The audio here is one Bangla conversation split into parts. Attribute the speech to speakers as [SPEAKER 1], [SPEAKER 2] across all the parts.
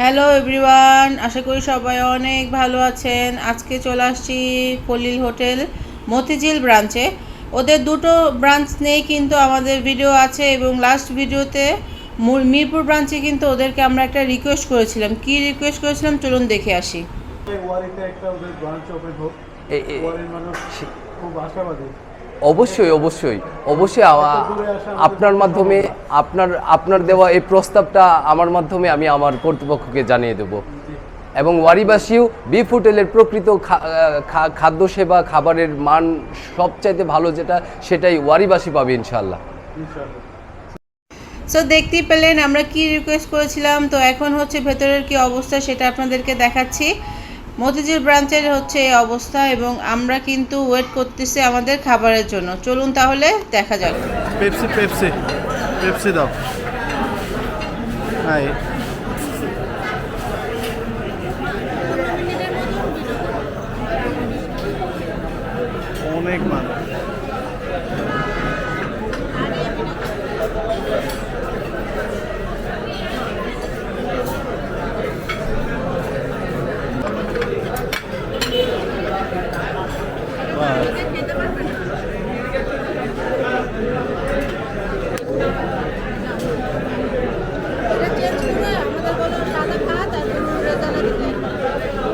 [SPEAKER 1] হ্যালো এভরিওয়ান আশা করি সবাই অনেক ভালো আছেন। আজকে চলে আসছি কলিল হোটেল মতিঝিল ব্রাঞ্চে ওদের দুটো ব্রাঞ্চ নেই কিন্তু আমাদের ভিডিও আছে এবং লাস্ট ভিডিওতে মিরপুর ব্রাঞ্চে কিন্তু ওদেরকে আমরা একটা রিকোয়েস্ট করেছিলাম। কি রিকোয়েস্ট করেছিলাম? চলুন দেখে আসি।
[SPEAKER 2] ওয়ারিতে একটা ওদের ব্রাঞ্চ ওপেন হোক। মানুষ খুব আশাবাদী।
[SPEAKER 3] অবশ্যই অবশ্যই। অবশ্যই আপনার মাধ্যমে, আপনার আপনার দেওয়া এই প্রস্তাবটা আমার মাধ্যমে আমি আমার কর্তৃপক্ষকে জানিয়ে দেব। এবং ওয়ারিবাসীও বিফ হোটেলের প্রকৃত খাদ্য সেবা, খাবারের মান সবচাইতে ভালো যেটা, সেটাই ওয়ারিবাসী পাবে ইনশাল্লাহ
[SPEAKER 1] সো দেখতেই পেলেন, আমরা কি রিকোয়েস্ট করেছিলাম? তো এখন হচ্ছে ভেতরের কি অবস্থা সেটা আপনাদেরকে দেখাচ্ছি। মতিঝিল ব্রাঞ্চের হচ্ছে এই অবস্থা এবং আমরা কিন্তু ওয়েট করতেছি আমাদের খাবারের জন্য। চলুন তাহলে দেখা যাক।
[SPEAKER 2] পেপসি পেপসি পেপসি দাও অনেক মানুষ বাহ।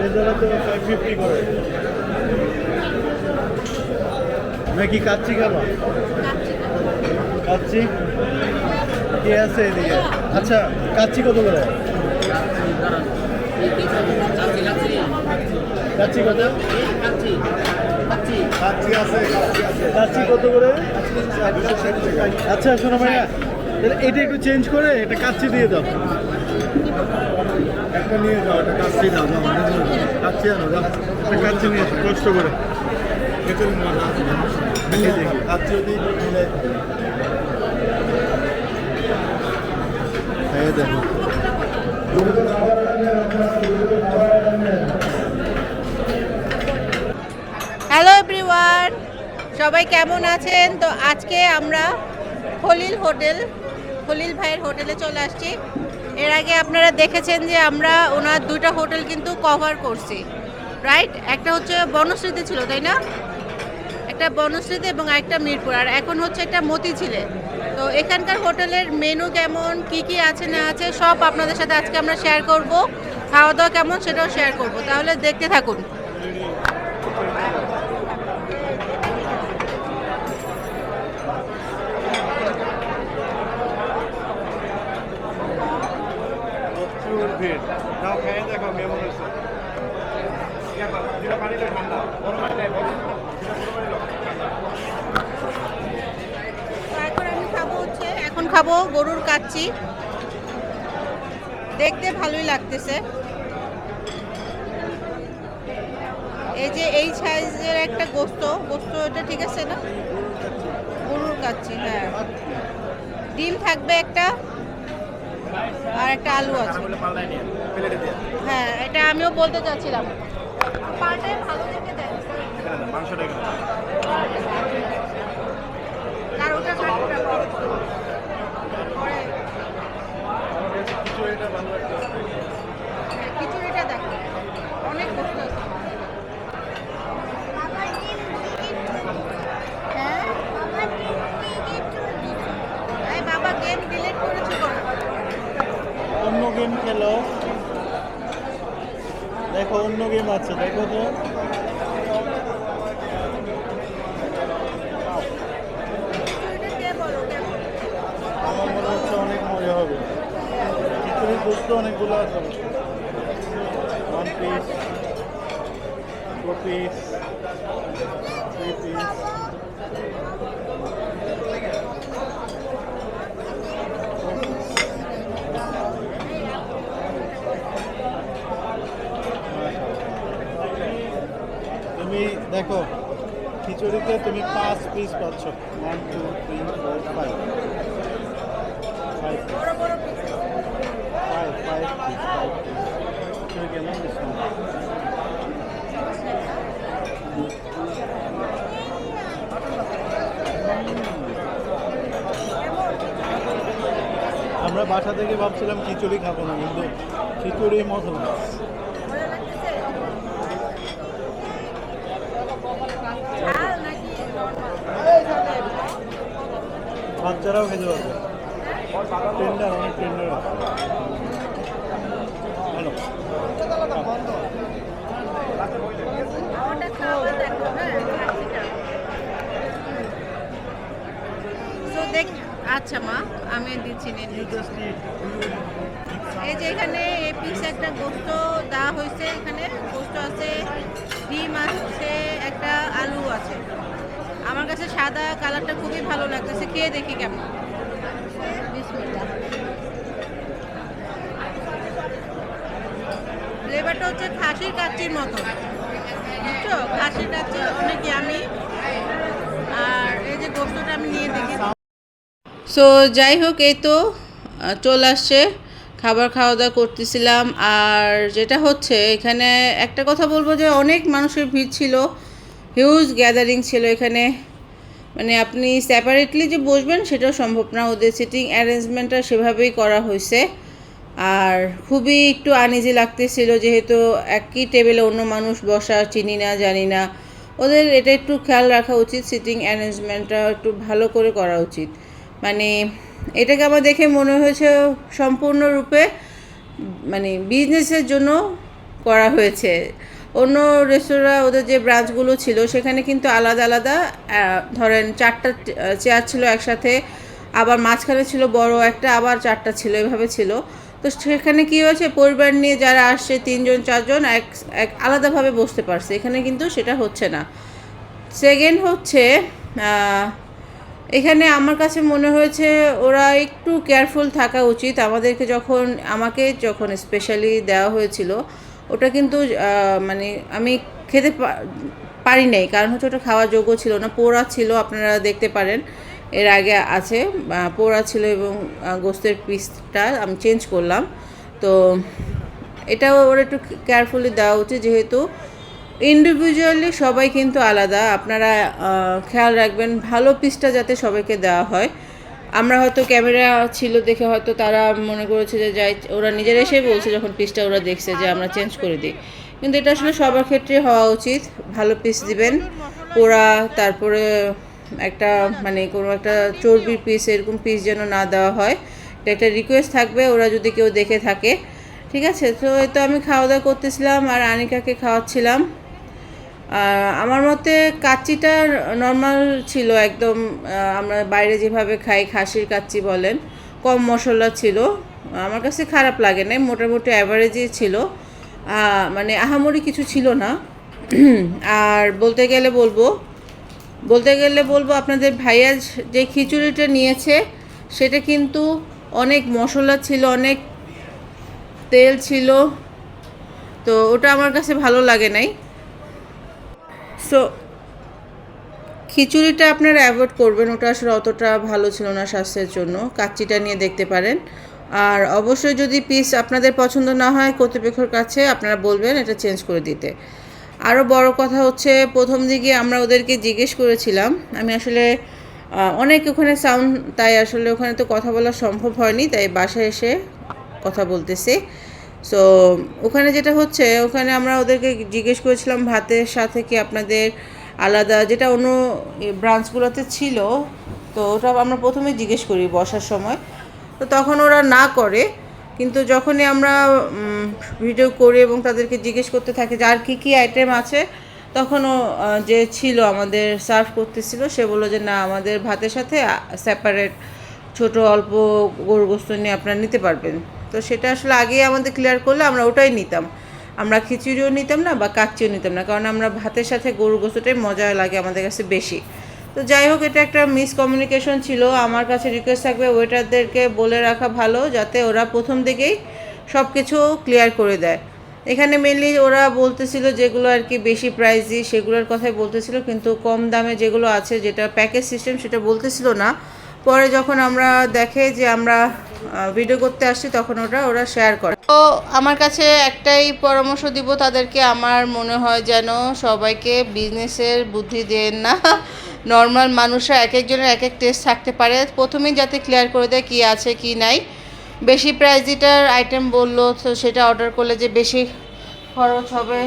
[SPEAKER 2] রেজাল্টে ফাইভ ফিফটি করে নাকি খাবা কাচ্চি কে আছে এদিকে আচ্ছা কাচ্চি কত করে কাচ্চি কত কত করে আচ্ছা শোনো ভাইয়া এটা একটু চেঞ্জ করে এটা কাচ্চি দিয়ে দাও একটা নিয়ে যাও একটা কাচ্চি দাও দাও কাচ্চি আনো একটা কাচ্চি নিয়ে এসো কষ্ট করে। দেখি দেখি। কাচ্চি যদি মিলে। খেয়ে দেখো।
[SPEAKER 1] হ্যালো এভরিওয়ান সবাই কেমন আছেন? তো আজকে আমরা খলিল হোটেল খলিল ভাইয়ের হোটেলে চলে আসছি। এর আগে আপনারা দেখেছেন যে আমরা ওনার দুইটা হোটেল কিন্তু কভার করছি রাইট একটা হচ্ছে বনশ্রীতে ছিল, তাই না? একটা বনশ্রীতে এবং একটা মিরপুর, আর এখন হচ্ছে একটা মতিঝিলে। তো এখানকার হোটেলের মেনু কেমন, কি কি আছে না আছে, সব আপনাদের সাথে আজকে আমরা শেয়ার করব। খাওয়া দাওয়া কেমন, সেটাও শেয়ার করব। তাহলে দেখতে থাকুন।
[SPEAKER 2] খেয়ে দেখো কেমন হয়েছে।
[SPEAKER 1] এখন খাব গরুর কাচ্চি। দেখতে ভালোই লাগতেছে। এই যে এই সাইজের একটা গোস্ত গোস্ত এটা ঠিক আছে না? গরুর কাচ্চি হ্যাঁ। ডিম থাকবে একটা আর একটা আলু আছে। হ্যাঁ এটা আমিও বলতে চাচ্ছিলাম। পাটায় ভালো দেখে দেয়। আর ওটা কাটটা পরে হ্যাঁ, খিচুড়িটা দেখো অনেক গোস্ত আছে হ্যাঁ এই বাবা গেম ডিলিট করেছ কেন
[SPEAKER 2] অন্য খেলো দেখো, অন্য গেম আছে, দেখো তো। আমার মনে হচ্ছে অনেক মজা হবে। খিচুড়ির গোস্ত অনেকগুলো আছে। One piece two piece three piece তুমি দেখো, খিচুড়িতে তুমি পাঁচ পিস পাচ্ছ। One two three four five five five five আমরা বাসা থেকে ভাবছিলাম খিচুড়ি খাব না, কিন্তু খিচুড়ি মশলা বাচ্চারাও খেতে পারবে। টেন্ডার অনেক টেন্ডার
[SPEAKER 1] আচ্ছা মা, আমি দিচ্ছি এই যে এখানে একটা গোস্ত দেওয়া হয়েছে এখানে। গোস্ত আছে, ডিম আছে, একটা আলু আছে। আমার কাছে সাদা কালারটা খুবই ভালো লাগতেছে। খেয়ে দেখি কেমন। ফ্লেভারটা হচ্ছে খাসির কাচ্চির মতো। বুঝছ? খাসির কাচ্চি অনেক আমি আর এই যে গোস্তটা আমি নিয়ে দেখি। সো যাই হোক, এই তো চলে আসছে। খাবার খাওয়া দাওয়া করতেছিলাম। আর যেটা হচ্ছে, এখানে একটা কথা বলব যে অনেক মানুষের ভিড় ছিল। হিউজ গ্যাদারিং ছিল এখানে। মানে আপনি সেপারেটলি যে বসবেন সেটাও সম্ভব না। ওদের সিটিং অ্যারেঞ্জমেন্টটা সেভাবেই করা হয়েছে। আর খুবই একটু আনইজি লাগতেছিল যেহেতু একই টেবিলে অন্য মানুষ বসা, চিনি না, জানি না। ওদের এটা একটু খেয়াল রাখা উচিত সিটিং অ্যারেঞ্জমেন্টটা একটু ভালো করে করা উচিত। মানে এটাকে আমার দেখে মনে হয়েছে সম্পূর্ণরূপে মানে বিজনেসের জন্য করা হয়েছে। অন্য রেস্তোরাঁ ওদের যে ব্রাঞ্চগুলো ছিল, সেখানে কিন্তু আলাদা আলাদা ধরেন চারটা চেয়ার ছিল একসাথে, আবার মাঝখানে ছিল বড় একটা, আবার চারটা ছিল, এভাবে ছিল। তো সেখানে কি হয়েছে, পরিবার নিয়ে যারা আসছে, তিনজন, চারজন, এক এক আলাদাভাবে বসতে পারছে। এখানে কিন্তু সেটা হচ্ছে না। সেকেন্ড হচ্ছে এখানে আমার কাছে মনে হয়েছে, ওরা একটু কেয়ারফুল থাকা উচিত। আমাদেরকে যখন, আমাকে যখন স্পেশালি দেওয়া হয়েছিল ওটা কিন্তু মানে আমি খেতে পারি নাই। কারণ হচ্ছে ওটা খাওয়ার যোগ্য ছিল না। পোড়া ছিল, আপনারা দেখতে পারেন। এর আগে আছে পোড়া ছিল এবং গোস্তের পিসটা আমি চেঞ্জ করলাম। তো এটাও ওর একটু কেয়ারফুলি দেওয়া উচিত, যেহেতু ইন্ডিভিজুয়ালি সবাই কিন্তু আলাদা। আপনারা খেয়াল রাখবেন, ভালো পিসটা যাতে সবাইকে দেওয়া হয়। আমরা হয়তো ক্যামেরা ছিল দেখে হয়তো তারা মনে করেছে যে যাই, ওরা নিজেরা এসে বলছে যখন পিসটা ওরা দেখছে যে আমরা চেঞ্জ করে দিই। কিন্তু এটা আসলে সবার ক্ষেত্রে হওয়া উচিত। ভালো পিস দিবেন। পোড়া তারপরে একটা মানে কোনো একটা চর্বির পিস এরকম পিস যেন না দেওয়া হয়। এটা একটা রিকোয়েস্ট থাকবে, ওরা যদি কেউ দেখে থাকে। ঠিক আছে? তো তো আমি খাওয়া দাওয়া করতেছিলাম আর আনিকাকে খাওয়াচ্ছিলাম। আমার মতে কাচ্চিটা নর্মাল ছিল একদম আমরা বাইরে যেভাবে খাই, খাসির কাচ্চি বলেন, কম মশলা ছিল। আমার কাছে খারাপ লাগে নাই, মোটামুটি অ্যাভারেজই ছিল। মানে আহামরি কিছু ছিল না। আর বলতে গেলে বলব, বলতে গেলে বলব আপনাদের ভাইয়া যে খিচুড়িটা নিয়েছে, সেটা কিন্তু অনেক মশলা ছিল, অনেক তেল ছিল। তো ওটা আমার কাছে ভালো লাগে নাই। সো খিচুড়িটা আপনারা অ্যাভয়েড করবেন, ওটা আসলে অতটা ভালো ছিল না স্বাস্থ্যের জন্য, কাচ্চিটা নিয়ে দেখতে পারেন। আর অবশ্যই যদি পিস আপনাদের পছন্দ না হয় কর্তৃপক্ষের কাছে, আপনারা বলবেন এটা চেঞ্জ করে দিতে। আরও বড় কথা হচ্ছে, প্রথম দিকে আমরা ওদেরকে জিজ্ঞেস করেছিলাম, আমি আসলে অনেক ওখানে সাউন্ড তাই আসলে ওখানে তো কথা বলা সম্ভব হয়নি, তাই বাসায় এসে কথা বলতেছি। সো ওখানে যেটা হচ্ছে, ওখানে আমরা ওদেরকে জিজ্ঞেস করেছিলাম ভাতের সাথে কি আপনাদের আলাদা, যেটা অন্য ব্রাঞ্চগুলোতে ছিল, তো ওটা আমরা প্রথমে জিজ্ঞেস করি বসার সময়। তো তখন ওরা না করে, কিন্তু যখনই আমরা ভিডিও করি এবং তাদেরকে জিজ্ঞেস করতে থাকি যে আর কী কী আইটেম আছে, তখনও যে ছিল আমাদের সার্ভ করতেছিল, সে বলল যে না, আমাদের ভাতের সাথে সেপারেট ছোট অল্প গরু গোস্ত নিয়ে আপনারা নিতে পারবেন। তো সেটা আসলে আগেই আমাদের ক্লিয়ার করলে আমরা ওটাই নিতাম। আমরা খিচুড়িও নিতাম না বা কাচ্চিও নিতাম না, কারণ আমরা ভাতের সাথে গরু গোস্তটাই মজা লাগে আমাদের কাছে বেশি। তো যাই হোক, এটা একটা মিসকমিউনিকেশন ছিল। আমার কাছে রিকোয়েস্ট থাকবে ওয়েটারদেরকে বলে রাখা ভালো, যাতে ওরা প্রথম থেকেই সব কিছু ক্লিয়ার করে দেয়। এখানে মেনলি ওরা বলতেছিল যেগুলো আর কি বেশি প্রাইসি সেগুলোর কথাই বলতেছিল, কিন্তু কম দামে যেগুলো আছে, যেটা প্যাকেজ সিস্টেম সেটা বলতেছিল না। পরে যখন আমরা দেখে যে আমরা ভিডিও করতে আসছি, তখন ওটা ওরা শেয়ার করে। তো আমার কাছে একটাই পরামর্শ দিব তাদেরকে, আমার মনে হয় যেন সবাইকে বিজনেসের বুদ্ধি দেন না। নর্মাল মানুষরা এক একজনের এক এক টেস্ট থাকতে পারে। প্রথমেই যাতে ক্লিয়ার করে দেয় কী আছে, কি নাই। বেশি প্রাইজিটার আইটেম বলল, তো সেটা অর্ডার করলে যে বেশি খরচ হবে,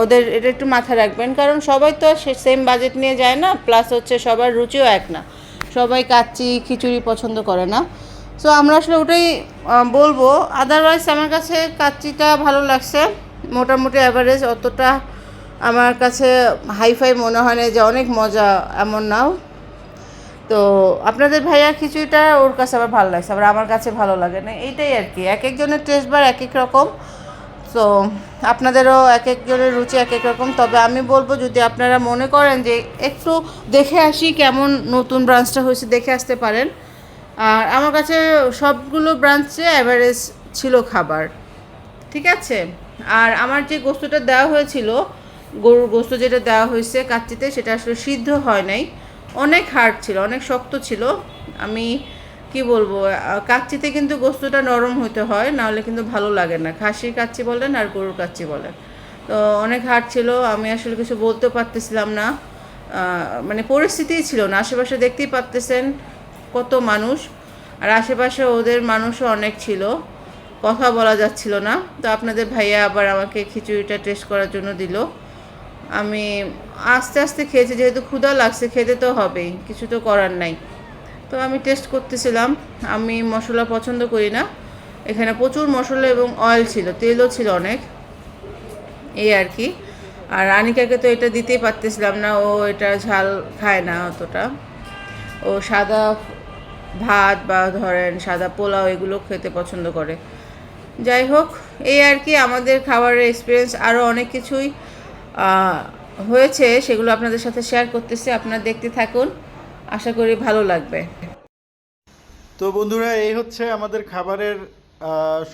[SPEAKER 1] ওদের এটা একটু মাথায় রাখবেন। কারণ সবাই তো সেম বাজেট নিয়ে যায় না প্লাস হচ্ছে সবার রুচিও এক না। সবাই কাচ্চি খিচুড়ি পছন্দ করে না। সো আমরা আসলে ওটাই বলব। আদারওয়াইজ আমার কাছে কাচ্চিটা ভালো লাগছে। মোটামুটি অ্যাভারেজ অতটা আমার কাছে হাইফাই মনে হয় না যে অনেক মজা এমন নাও। তো, আপনাদের ভাইয়া খিচুড়িটা ওর কাছে আবার ভালো লাগছে, আবার আমার কাছে ভালো লাগে না। এইটাই আর কি। এক একজনের টেস্ট বার এক এক রকম। তো আপনাদেরও এক একজনের রুচি এক এক রকম। তবে আমি বলব, যদি আপনারা মনে করেন যে একটু দেখে আসি কেমন নতুন ব্রাঞ্চটা হয়েছে, দেখে আসতে পারেন। আর আমার কাছে সবগুলো ব্রাঞ্চে অ্যাভারেজ ছিল খাবার, ঠিক আছে? আর আমার যে গোস্তটা দেওয়া হয়েছিল, গরুর গোস্ত যেটা দেওয়া হয়েছে কাচ্চিতে, সেটা আসলে সিদ্ধ হয় নাই। অনেক হার্ড ছিল, অনেক শক্ত ছিল। আমি কি বলব কাচ্চিতে কিন্তু গোস্তটা নরম হতে হয়, নাহলে কিন্তু ভালো লাগে না। খাসির কাচ্চি বলেন আর গরুর কাচ্চি বলেন। তো অনেক হার্ড ছিল, আমি আসলে কিছু বলতেও পারতেছিলাম না। মানে পরিস্থিতিই ছিল না, আশেপাশে দেখতেই পারতেছেন। কত মানুষ, আর আশেপাশে ওদের মানুষও অনেক ছিল। কথা বলা যাচ্ছিল না। তো আপনাদের ভাইয়া আবার আমাকে খিচুড়িটা টেস্ট করার জন্য দিল। আমি আস্তে আস্তে খেয়েছি, যেহেতু ক্ষুধা লাগছে, খেতে তো হবেই, কিছু তো করার নাই। তো আমি টেস্ট করতেছিলাম। আমি মশলা পছন্দ করি না। এখানে প্রচুর মশলা এবং অয়েল ছিল, তেলও ছিল অনেক। এই আর কি। আর আনিকাকে তো এটা দিতেই পারতেছিলাম না, ও এটা ঝাল খায় না অতটা। ও সাদা ভাত বা ধরেন সাদা পোলাও এগুলো খেতে পছন্দ করে। যাই হোক, এই আর কি আমাদের খাবারের এক্সপিরিয়েন্স আরও অনেক কিছুই হয়েছে সেগুলো আপনাদের সাথে শেয়ার করতেছি, আপনারা দেখতে থাকুন। আশা করি ভালো লাগবে।
[SPEAKER 2] তো বন্ধুরা, এই হচ্ছে আমাদের খাবারের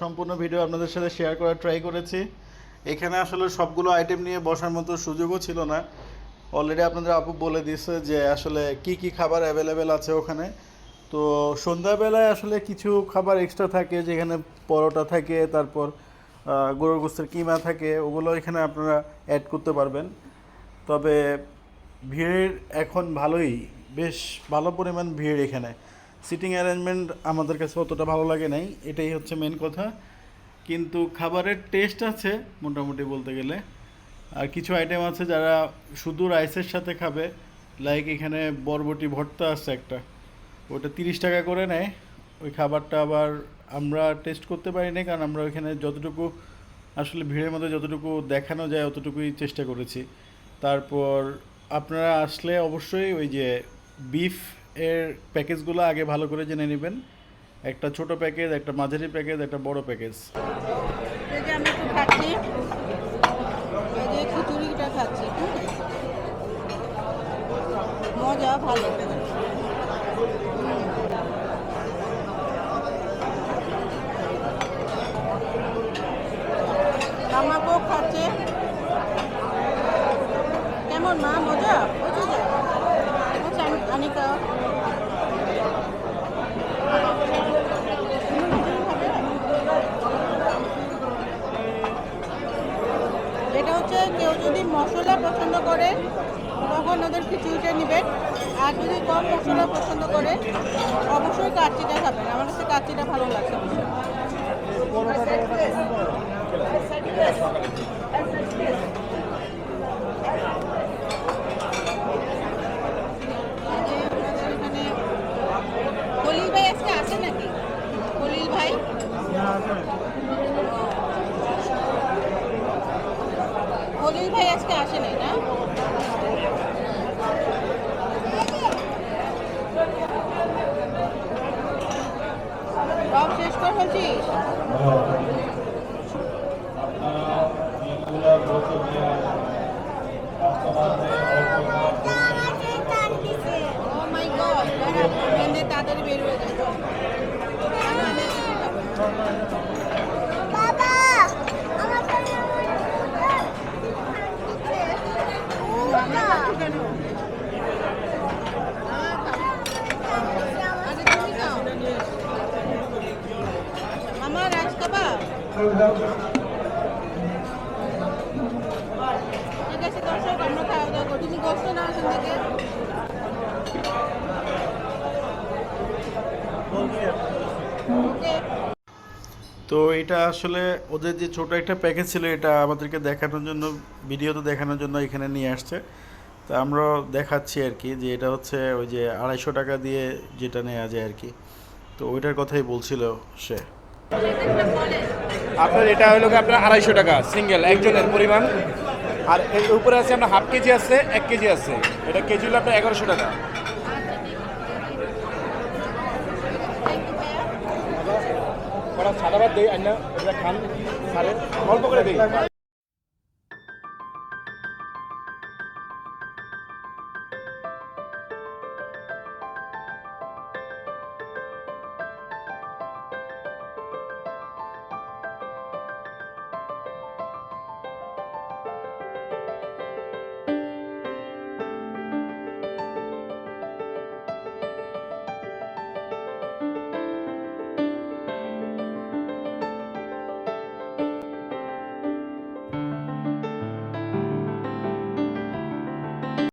[SPEAKER 2] সম্পূর্ণ ভিডিও আপনাদের সাথে শেয়ার করার ট্রাই করেছি। এখানে আসলে সবগুলো আইটেম নিয়ে বসার মতো সুযোগও ছিল না। অলরেডি আপনাদের আপু বলে দিয়েছে যে আসলে কি কি খাবার অ্যাভেলেবেল আছে ওখানে। তো সন্ধ্যাবেলায় আসলে কিছু খাবার এক্সট্রা থাকে, যেখানে পরোটা থাকে, তারপর গরুর গোস্তের কিমা থাকে, ওগুলো এখানে আপনারা অ্যাড করতে পারবেন। তবে ভিড় এখন ভালোই, বেশ ভালো পরিমাণ ভিড় এখানে। সিটিং অ্যারেঞ্জমেন্ট আমাদের কাছে অতটা ভালো লাগে নাই, এটাই হচ্ছে মেন কথা। কিন্তু খাবারের টেস্ট আছে, মোটামুটি বলতে গেলে। আর কিছু আইটেম আছে যারা শুধু রাইসের সাথে খাবে লাইক এখানে বরবটি ভর্তা আছে একটা। ওটা তিরিশ টাকা করে নেয়। ওই খাবারটা আবার আমরা টেস্ট করতে পারিনি, কারণ আমরা ওইখানে যতটুকু আসলে ভিড়ের মধ্যে যতটুকু দেখানো যায় অতটুকুই চেষ্টা করেছি। তারপর আপনারা আসলে অবশ্যই ওই যে বিফ এর প্যাকেজগুলো আগে ভালো করে জেনে নেবেন। একটা ছোট প্যাকেজ, একটা মাঝারি প্যাকেজ, একটা বড় প্যাকেজ।
[SPEAKER 1] মজা, ভালো আমাকেও খাচ্ছে কেমন মা মজা বুঝেছে আচ্ছা আমি আনিকা এটা হচ্ছে কেউ যদি মশলা পছন্দ করে, তখন ওদের খিচুড়িটা নেবেন। আর যদি কম মশলা পছন্দ করে, অবশ্যই কাচ্চিটা খাবেন। আমার কাছে কাচ্চিটা ভালো লাগছে খলিল ভাই আজকে আছে নাকি? খলিল ভাই? খলিল ভাই আজকে আসে না সব শেষ করে ফেলছিস ও মাই গড গেন্দে তাড়াতাড়ি বের হয়ে যায় আমি আমি একটু খাব। আমি খাচ্ছি কেন? আরে তুমি খাও। মামা রাইস খাবা
[SPEAKER 2] তো এটা আসলে ওদের যে ছোট একটা প্যাকেজ ছিল, এটা আমাদেরকে দেখানোর জন্য ভিডিওতে দেখানোর জন্য এখানে নিয়ে আসছে। তা আমরা দেখাচ্ছি আর কি যে এটা হচ্ছে ওই যে আড়াইশো টাকা দিয়ে যেটা নেওয়া যায় আর কি। তো ওইটার কথাই বলছিল সে।
[SPEAKER 4] আপনার এটা হলো আপনার আড়াইশো টাকা, সিঙ্গেল, একজনের পরিমাণ। আর এর উপরে আছে আপনার হাফ কেজি আছে, এক কেজি আছে। এটা কেজি হলো আপনার এগারোশো টাকা। সাদা ভাত দেয় খান অল্প করে দিই।